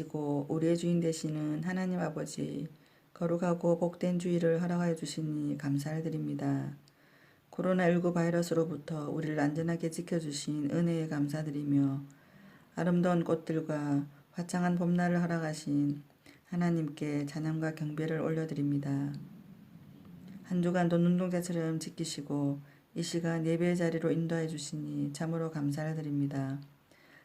되시고 우리의 주인 되시는 하나님 아버지 거룩하고 복된 주의를 허락하여 주시니 감사를 드립니다. 코로나19 바이러스로부터 우리를 안전하게 지켜주신 은혜에 감사드리며 아름다운 꽃들과 화창한 봄날을 허락하신 하나님께 찬양과 경배를 올려드립니다. 한 주간도 눈동자처럼 지키시고 이 시간 예배의 자리로 인도해 주시니 참으로 감사를 드립니다.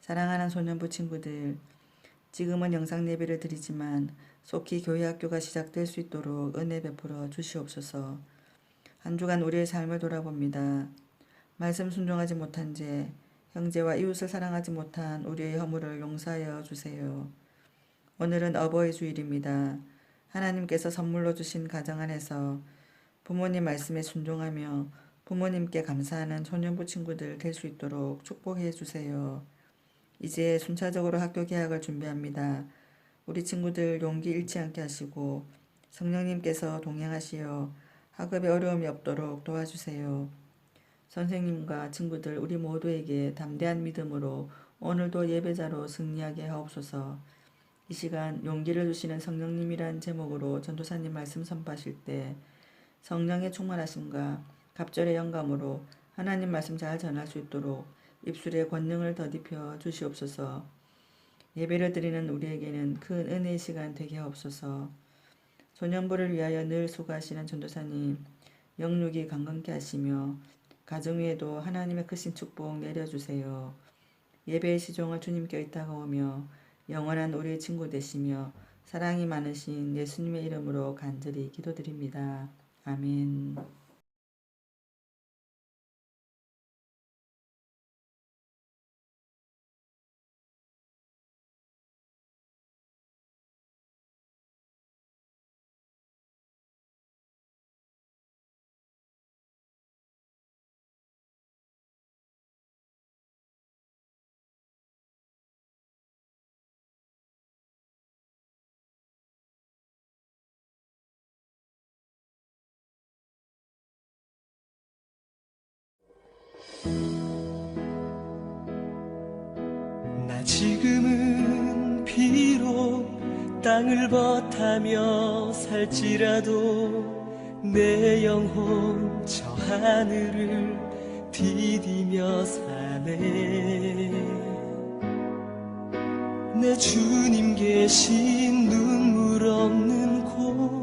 사랑하는 소년부 친구들, 지금은 영상 예배를 드리지만 속히 교회 학교가 시작될 수 있도록 은혜 베풀어 주시옵소서. 한 주간 우리의 삶을 돌아봅니다. 말씀 순종하지 못한 죄, 형제와 이웃을 사랑하지 못한 우리의 허물을 용서하여 주세요. 오늘은 어버이 주일입니다. 하나님께서 선물로 주신 가정 안에서 부모님 말씀에 순종하며 부모님께 감사하는 소년부 친구들 될 수 있도록 축복해 주세요. 이제 순차적으로 학교 개학을 준비합니다. 우리 친구들 용기 잃지 않게 하시고 성령님께서 동행하시어 학업에 어려움이 없도록 도와주세요. 선생님과 친구들 우리 모두에게 담대한 믿음으로 오늘도 예배자로 승리하게 하옵소서. 이 시간 용기를 주시는 성령님이란 제목으로 전도사님 말씀 선포하실 때 성령의 충만하심과 갑절의 영감으로 하나님 말씀 잘 전할 수 있도록 입술에 권능을 더딥혀 주시옵소서. 예배를 드리는 우리에게는 큰 은혜의 시간 되게 하옵소서. 소년부를 위하여 늘 수고하시는 전도사님, 영육이 강건케 하시며 가정 위에도 하나님의 크신 축복 내려주세요. 예배의 시종을 주님께 의탁하오며 영원한 우리의 친구 되시며 사랑이 많으신 예수님의 이름으로 간절히 기도드립니다. 아멘. 땅을 버타며 살지라도 내 영혼 저 하늘을 디디며 사네. 내 주님 계신 눈물 없는 곳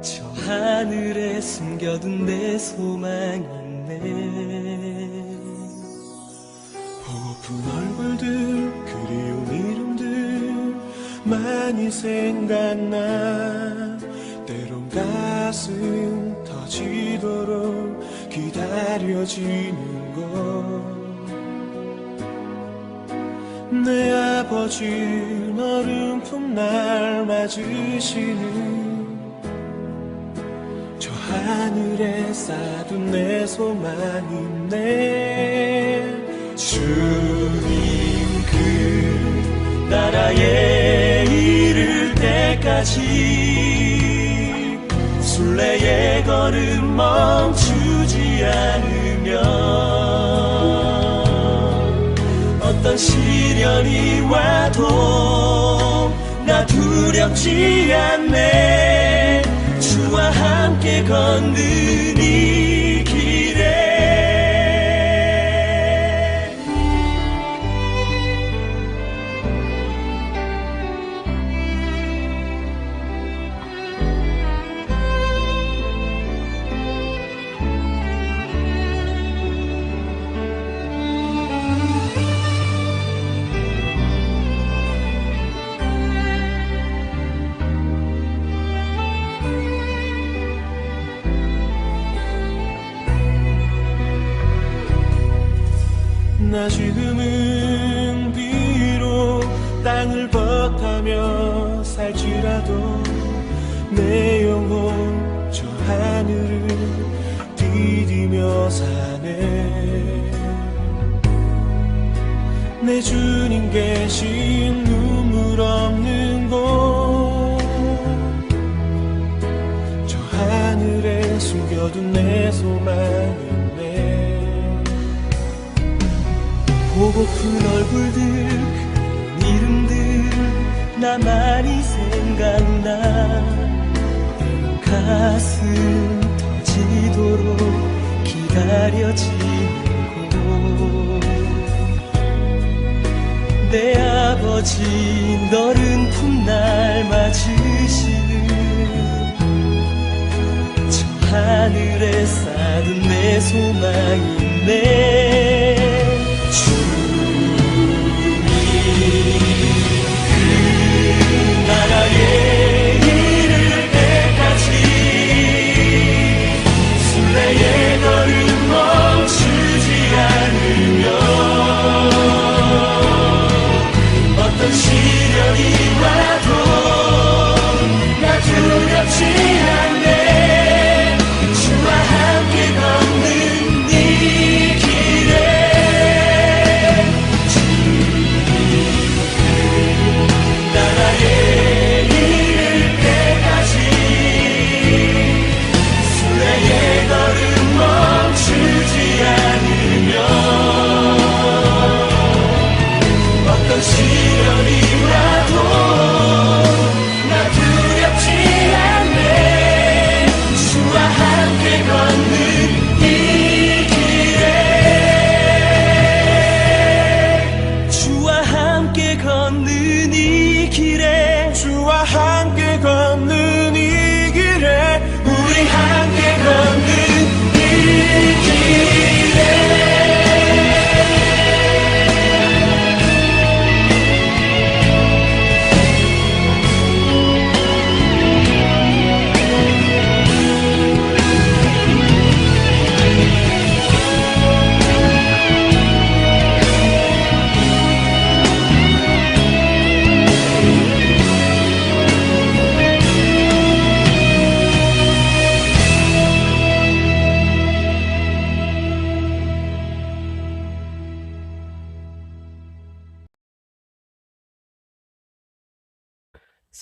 저 하늘에 숨겨둔 내 소망 있네 많이 생각나 때론 가슴 터지도록 기다려지는 것 내 아버지 너른 품날 맞으시는 저 하늘에 쌓둔 내 소망이네. 주님 그 나라에 때까지 순례의 걸음 멈추지 않으면 어떤 시련이 와도 나 두렵지 않네. 주와 함께 걷는 이 나 지금은 비록 땅을 버타며 살지라도 내 영혼 저 하늘을 디디며 사네. 내 주님 계신 보고픈 얼굴들 그 이름들 나 많이 생각나. 가슴 터지도록 기다려지는 곳내 아버지 너른 품날 맞으시는 저 하늘에 쌓은 내 소망이 네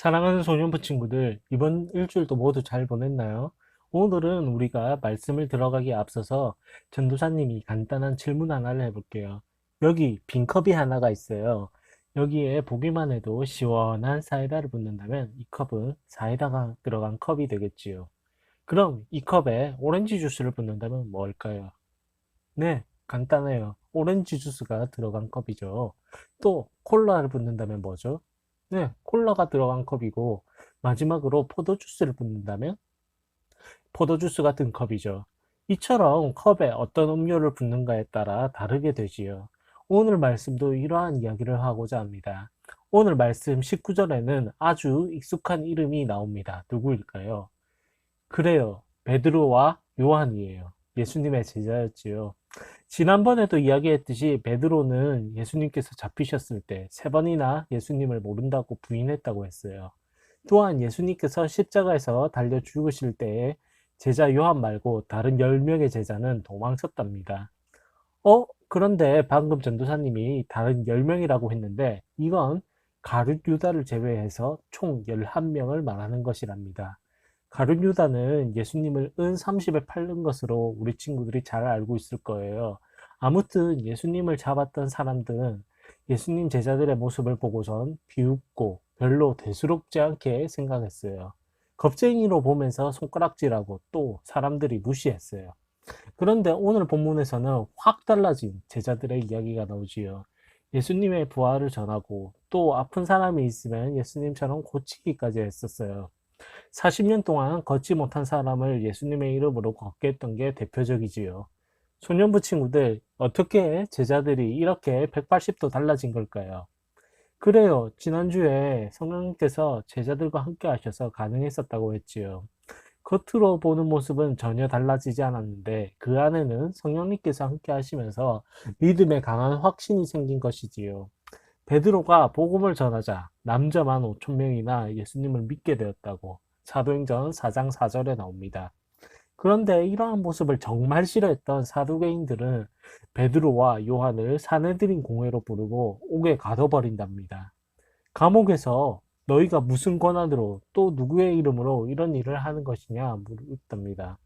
사랑하는 소년부 친구들, 이번 일주일도 모두 잘 보냈나요? 오늘은 우리가 말씀을 들어가기에 앞서서 전도사님이 간단한 질문 하나를 해볼게요. 여기 빈 컵이 하나가 있어요. 여기에 보기만 해도 시원한 사이다를 붓는다면 이 컵은 사이다가 들어간 컵이 되겠지요. 그럼 이 컵에 오렌지 주스를 붓는다면 뭘까요? 네, 간단해요. 오렌지 주스가 들어간 컵이죠. 또 콜라를 붓는다면 뭐죠? 네, 콜라가 들어간 컵이고 마지막으로 포도 주스를 붓는다면 포도 주스 같은 컵이죠. 이처럼 컵에 어떤 음료를 붓는가에 따라 다르게 되지요. 오늘 말씀도 이러한 이야기를 하고자 합니다. 오늘 말씀 19절에는 아주 익숙한 이름이 나옵니다. 누구일까요? 그래요. 베드로와 요한이에요. 예수님의 제자였지요. 지난번에도 이야기했듯이 베드로는 예수님께서 잡히셨을 때 세 번이나 예수님을 모른다고 부인했다고 했어요. 또한 예수님께서 십자가에서 달려 죽으실 때에 제자 요한 말고 다른 10명의 제자는 도망쳤답니다. 어? 그런데 방금 전도사님이 다른 10명이라고 했는데 이건 가룟 유다를 제외해서 총 11명을 말하는 것이랍니다. 가룟 유다는 예수님을 은 30에 팔는 것으로 우리 친구들이 잘 알고 있을 거예요. 아무튼 예수님을 잡았던 사람들은 예수님 제자들의 모습을 보고선 비웃고 별로 대수롭지 않게 생각했어요. 겁쟁이로 보면서 손가락질하고 또 사람들이 무시했어요. 그런데 오늘 본문에서는 확 달라진 제자들의 이야기가 나오지요. 예수님의 부활을 전하고 또 아픈 사람이 있으면 예수님처럼 고치기까지 했었어요. 40년 동안 걷지 못한 사람을 예수님의 이름으로 걷게 했던 게 대표적이지요. 소년부 친구들, 어떻게 제자들이 이렇게 180도 달라진 걸까요? 그래요. 지난주에 성령님께서 제자들과 함께 하셔서 가능했었다고 했지요. 겉으로 보는 모습은 전혀 달라지지 않았는데 그 안에는 성령님께서 함께 하시면서 믿음에 강한 확신이 생긴 것이지요. 베드로가 복음을 전하자 남자만 5천 명이나 예수님을 믿게 되었다고 사도행전 4장 4절에 나옵니다. 그런데 이러한 모습을 정말 싫어했던 사두개인들은 베드로와 요한을 사내들인 공회로 부르고 옥에 가둬버린답니다. 감옥에서 너희가 무슨 권한으로 또 누구의 이름으로 이런 일을 하는 것이냐 물었답니다.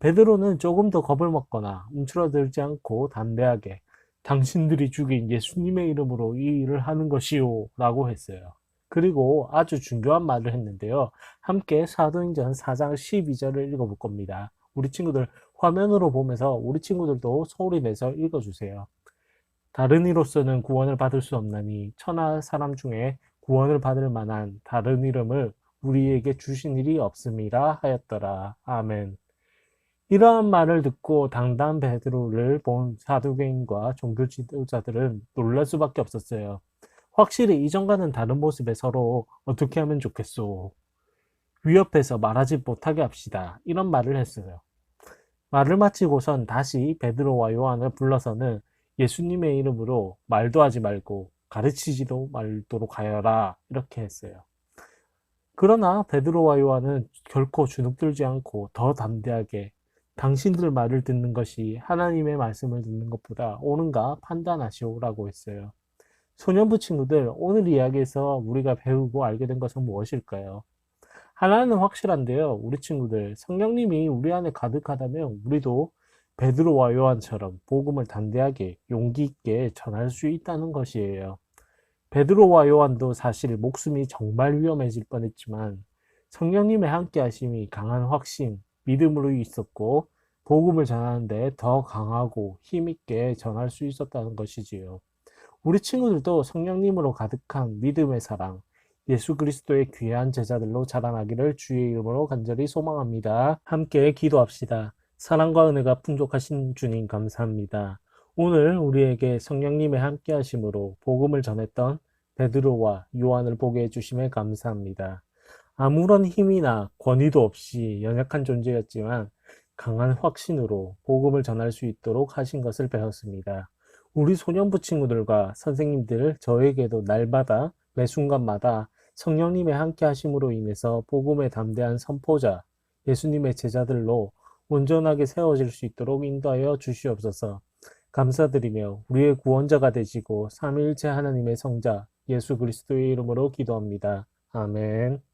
베드로는 조금 더 겁을 먹거나 움츠러들지 않고 담대하게 당신들이 죽인 예수님의 이름으로 이 일을 하는 것이요 라고 했어요. 그리고 아주 중요한 말을 했는데요. 함께 사도행전 4장 12절을 읽어볼 겁니다. 우리 친구들 화면으로 보면서 우리 친구들도 소리 내서 읽어주세요. 다른 이로서는 구원을 받을 수 없나니 천하 사람 중에 구원을 받을 만한 다른 이름을 우리에게 주신 일이 없음이라 하였더라. 아멘. 이러한 말을 듣고 당당 베드로를 본 사두개인과 종교 지도자들은 놀랄 수밖에 없었어요. 확실히 이전과는 다른 모습에 서로 어떻게 하면 좋겠소. 위협해서 말하지 못하게 합시다. 이런 말을 했어요. 말을 마치고선 다시 베드로와 요한을 불러서는 예수님의 이름으로 말도 하지 말고 가르치지도 말도록 하여라. 이렇게 했어요. 그러나 베드로와 요한은 결코 주눅들지 않고 더 담대하게 당신들 말을 듣는 것이 하나님의 말씀을 듣는 것보다 옳은가 판단하시오라고 했어요. 소년부 친구들, 오늘 이야기에서 우리가 배우고 알게 된 것은 무엇일까요? 하나는 확실한데요. 우리 친구들, 성령님이 우리 안에 가득하다면 우리도 베드로와 요한처럼 복음을 담대하게 용기 있게 전할 수 있다는 것이에요. 베드로와 요한도 사실 목숨이 정말 위험해질 뻔했지만 성령님의 함께 하심이 강한 확신, 믿음으로 있었고 복음을 전하는데 더 강하고 힘있게 전할 수 있었다는 것이지요. 우리 친구들도 성령님으로 가득한 믿음의 사랑, 예수 그리스도의 귀한 제자들로 자라나기를 주의 이름으로 간절히 소망합니다. 함께 기도합시다. 사랑과 은혜가 풍족하신 주님 감사합니다. 오늘 우리에게 성령님의 함께 하심으로 복음을 전했던 베드로와 요한을 보게 해주심에 감사합니다. 아무런 힘이나 권위도 없이 연약한 존재였지만 강한 확신으로 복음을 전할 수 있도록 하신 것을 배웠습니다. 우리 소년부 친구들과 선생님들 저에게도 날마다 매 순간마다 성령님의 함께 하심으로 인해서 복음의 담대한 선포자, 예수님의 제자들로 온전하게 세워질 수 있도록 인도하여 주시옵소서. 감사드리며 우리의 구원자가 되시고 삼위일체 하나님의 성자 예수 그리스도의 이름으로 기도합니다. 아멘.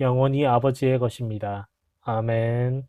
영원히 아버지의 것입니다. 아멘.